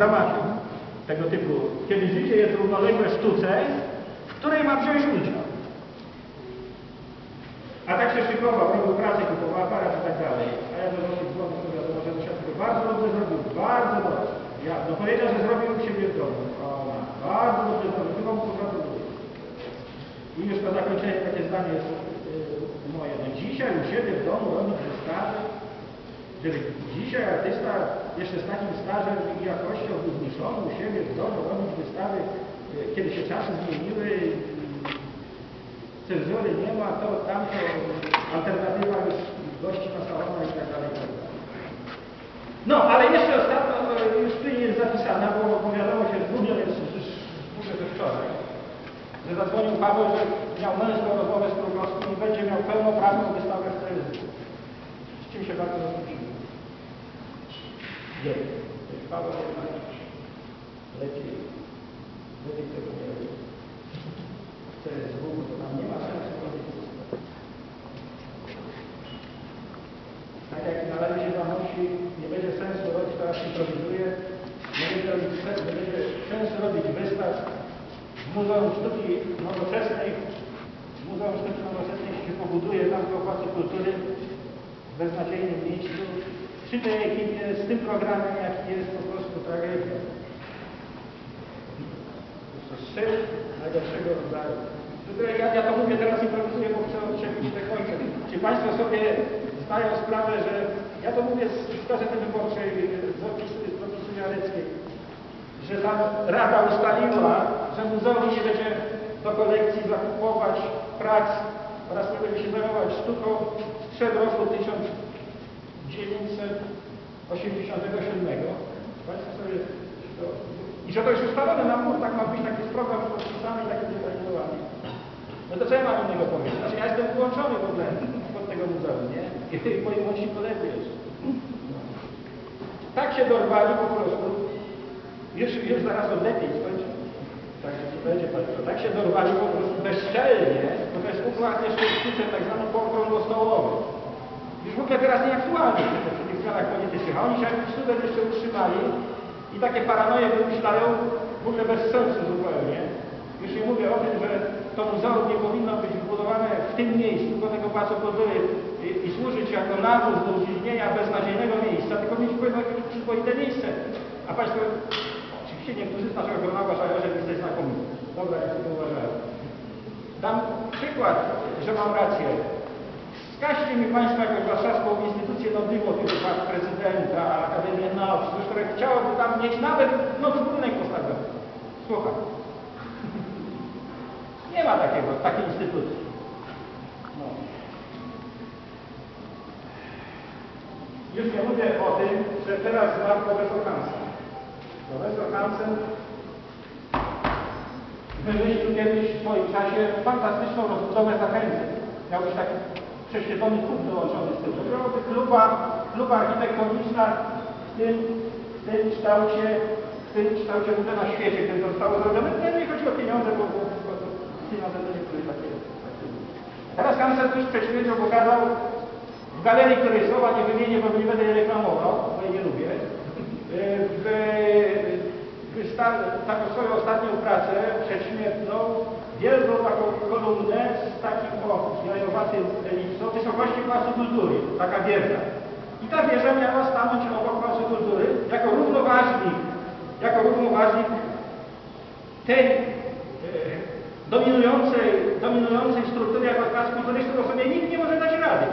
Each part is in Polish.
dramaty tego typu, kiedy życie jest równoległe sztuce, w której ma wziąć udział. A tak się szykował, robił pracę, kupował aparat i tak dalej. A ja do Rosji dzwonię, to wiadomo, że musiał tego bardzo dobrze zrobił, bardzo dobrze. Ja, no powiedział, że zrobił u siebie w domu. Ona, bardzo dobrze zrobił, tylko mu pogratuluję. I już na zakończenie takie zdanie jest yy, moje. No dzisiaj u siebie w domu robić wystawy, żeby dzisiaj artysta jeszcze z takim stażem i jakością był zmuszony u siebie w domu robić wystawy, yy, kiedy się czasy zmieniły, cenzury nie ma, to tamto, alternatywa już gości na salonach i tak dalej, tak. No, ale jeszcze ostatnio, to już tu jest zapisane, bo, bo wiadomo się jest już mówię we wczoraj, że zadzwonił Paweł, że miał męską rozmowę z Krugowskim i będzie miał pełnoprawną wystawę w telewizji. Z czym się bardzo zasmuciłem. Wiem, to jest Paweł lepiej, lepiej tego nie robi. To jest Bóg, to nam nie ma sensu robić. Tak jak należy się zanosi, nie będzie sensu robić, teraz improwizuję, nie będzie, robić, nie będzie sensu robić wystaw w Muzeum Sztuki Nowoczesnej, w Muzeum Sztuki Nowoczesnej się pobuduje tam w Pałacu Kultury w beznadziejnym miejscu, tej ekipie, z tym programem, jaki jest po prostu tragedia. Jest to syf najgorszego rodzaju. Ja, ja to mówię teraz improwizuję, bo chcę odczepić te końce. Czy Państwo sobie zdają sprawę, że ja to mówię z, z Gazety Wyborczej, z opisu, z opisu Jareckiej, że tam Rada ustaliła, że muzeum nie będzie do kolekcji zakupować prac oraz nie będzie się zajmować sztuką sprzed roku 1987. Państwo sobie to, I że to jest ustalone mur, tak ma być, taki jest program podpisany taki jest. No to co ja mam innego powiedzieć? Znaczy ja jestem włączony w ogóle pod tego muzeum, nie? I moi młodsi koledzy jeszcze. Tak się dorwali po prostu. Już, już zaraz od lepiej skończę. Tak, będzie. Tak się dorwali po prostu bezczelnie, bo to jest układ jeszcze tak zwany pookrągłostołowy. Już w ogóle teraz nieaktualny przy tych zmianach politycznych. A oni się jakiś cudem jeszcze utrzymali i takie paranoje wymyślają w ogóle bez sensu zupełnie. Już nie mówię o tym, że to muzeum nie powinno być wbudowane w tym miejscu, do tego Pałacu Kultury i, i służyć jako nawóz do udzielnienia beznadziejnego miejsca, tylko mieć jakieś przyzwoite miejsce. A Państwo, oczywiście niektórzy z naszego grona uważają, że miejsce jest znakomite. Dobra, jak sobie uważają. Dam przykład, że mam rację. Wskaźcie mi Państwo jakąś warszawską instytucję nowego typu jak prezydenta, Akademię Nauk, które chciałoby tam mieć nawet nowy budynek postawiony. Słucham. Nie ma takiego, takiej instytucji. No. Już nie mówię o tym, że teraz zmarł profesor Hansen. Profesor Hansen wymyślił kiedyś w swoim czasie fantastyczną rozbudowę zachęty. Miał być taki prześwietlony klub dołączony z tym. To byłaby kluba, kluba architektoniczna w tym, w tym kształcie, w tym kształcie w ogóle na świecie, który zostało zrobione. Nie, nie chodzi o pieniądze, bo, bo pieniądze to nie były takie. Teraz tuż przed śmiercią pokazał w galerii, której słowa nie wymienię, bo nie będę je reklamował, bo jej nie lubię, w, taką swoją ostatnią pracę przedśmiertną, wielką taką kolumnę z takim o, elipsą, wysokości Placu Kultury, taka wieża. I ta wieża miała stanąć obok Placu Kultury jako równoważnik, jako równoważnik tej e, dominującej, dominującej struktury jako Plac Kultury, z którą sobie nikt nie może dać rady.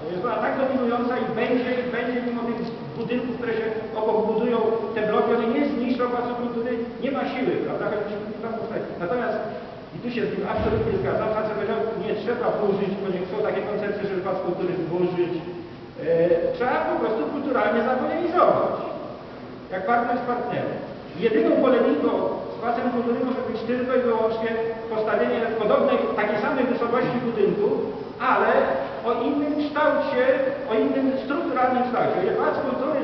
To jest ona tak dominująca i będzie, będzie mimo tych budynków, które się obok budują, te bloki, one nie zniszczą Placu Kultury, nie ma siły, prawda? Natomiast i tu się z nim absolutnie zgadzam. Facet powiedział, nie trzeba burzyć, bo nie chcą takie koncepcje, żeby Plac Kultury zburzyć. E, trzeba po prostu kulturalnie zapolemizować. Jak partner z partnerem. Jedyną polemiką z Placem Kultury może być tylko i wyłącznie postawienie podobnej, takiej samej wysokości budynku, ale o innym kształcie, o innym strukturalnym kształcie. Plac Kultury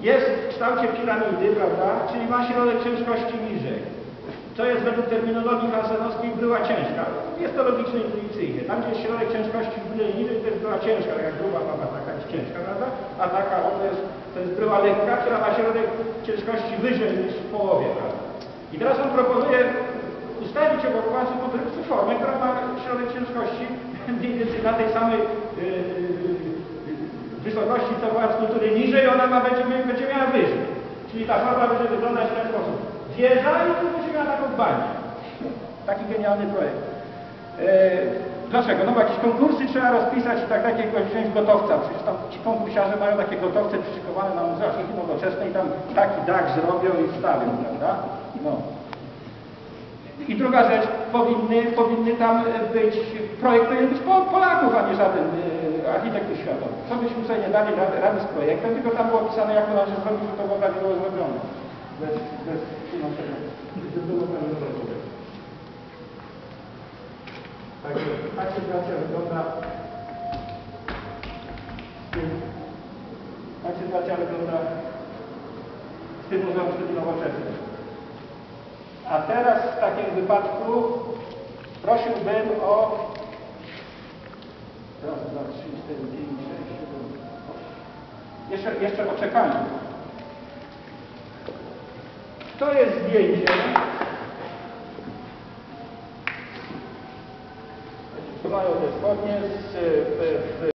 jest w kształcie piramidy, prawda, czyli ma środek ciężkości niżej. To jest według terminologii hansenowskiej bryła ciężka. Jest to logiczne intuicyjnie. Tam, gdzie jest środek ciężkości w niżej, to jest bryła ciężka, jak gruba mama taka ciężka, prawda? A taka oto jest, to jest lekka, która ma środek ciężkości wyżej niż w połowie, prawda? I teraz on proponuje ustawić obok pałacu konstrukcji formę, która ma środek ciężkości mniej więcej na tej samej yy, wysokości co pałac kultury niżej, ona ma, będzie, będzie miała. Czyli ta forma będzie wyglądać w ten sposób. Tu będzie miała taką banię. Taki genialny projekt. E, dlaczego? No bo jakieś konkursy trzeba rozpisać i tak takiego wziąć gotowca. Przecież tam ci konkursiarze mają takie gotowce przyszykowane na muzeach nowoczesne i tam taki dach zrobią i wstawią, prawda? No. I druga rzecz, powinny, powinny tam być, projekt powinien być po- Polaków, a nie żaden e, architektów światowych. Co byśmy sobie nie dali rady, rady z projektem, tylko tam było opisane, jak to należy zrobić, żeby to było prawidłowo zrobione. Bez, bez tłumaczenia. Także tak sytuacja wygląda tak sytuacja wygląda z tym muzeum sztuki nowoczesnej. A teraz wypadku prosiłbym o raz, dwa, trzy, cztery, pięć, sześć, siedem. Jeszcze, jeszcze o. To jest zdjęcie. Mają te spodnie z